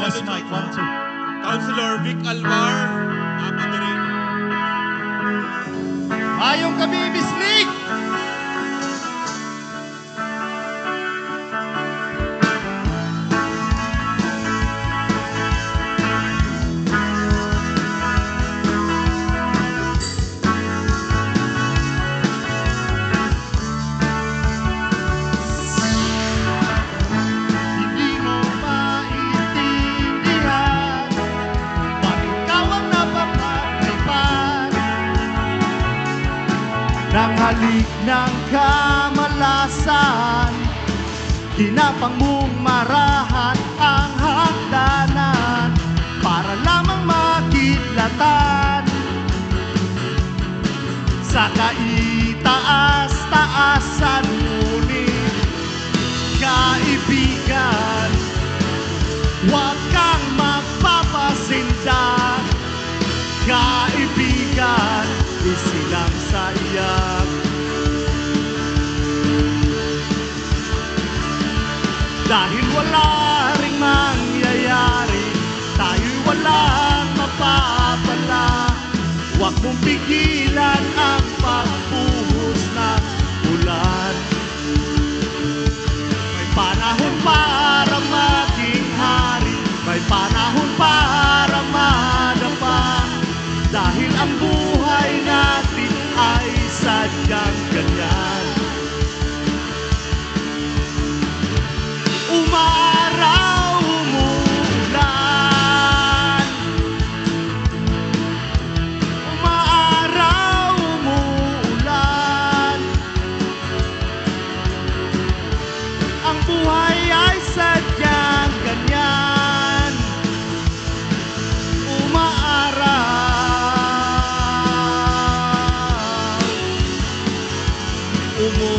Test mic, one, two. Councilor Vic Alvar. Apo na rin. Ayong kami, Miss League! Nang halik ng kamalasan. Hinapang mong marahan ang hagdanan Dahil wala ring mangyayari Tayo'y walang mapapala. Huwag mong pigilan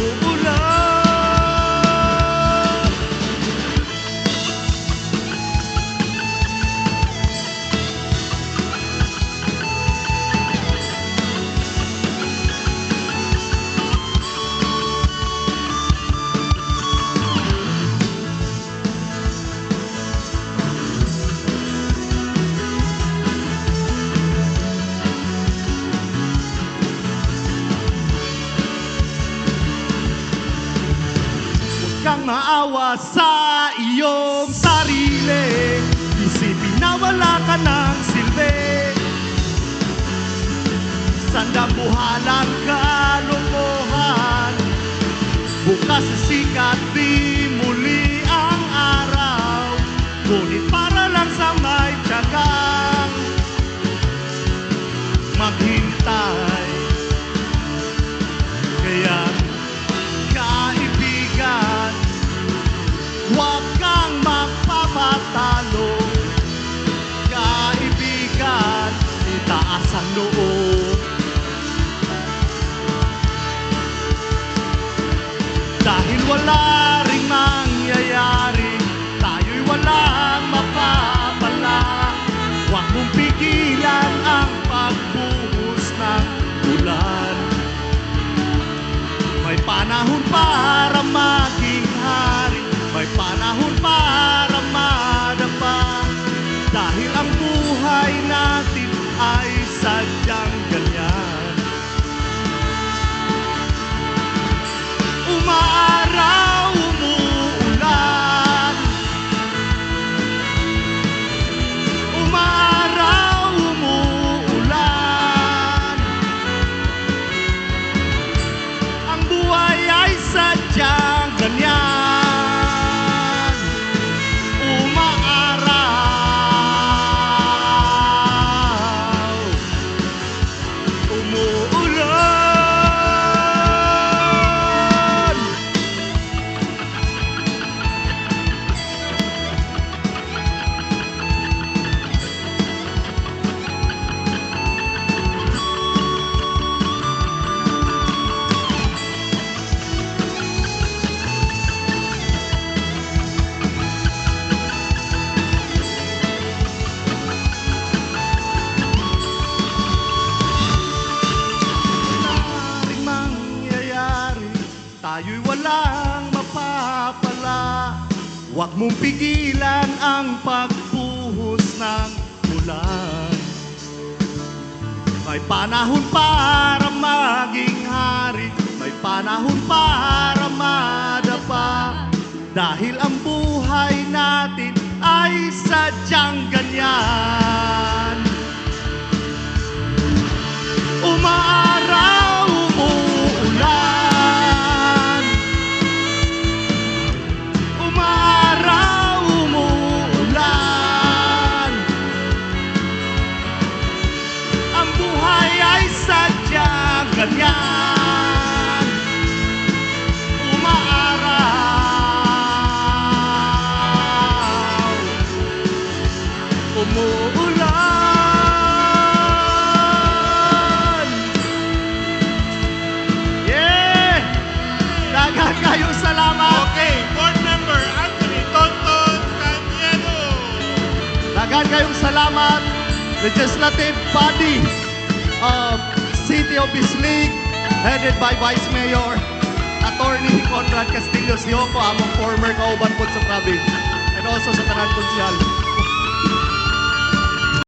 Oh. Maawa sa iyong sarili. Isipin na wala ka ng silbi. Sandabuhalang kalokohan Bukas sa sikat di Mong pigilan ang pagbuhos ng ulan may panahon para maging know kang mapapala. Huwag mong pigilan ang pagbuhos ng ulan May panahon para maging kayong salamat, legislative body of City of Bislig, headed by Vice Mayor Attorney Conrad Castillo Sioco, among former kauban po sa province, and also sa Tanan Konsyal.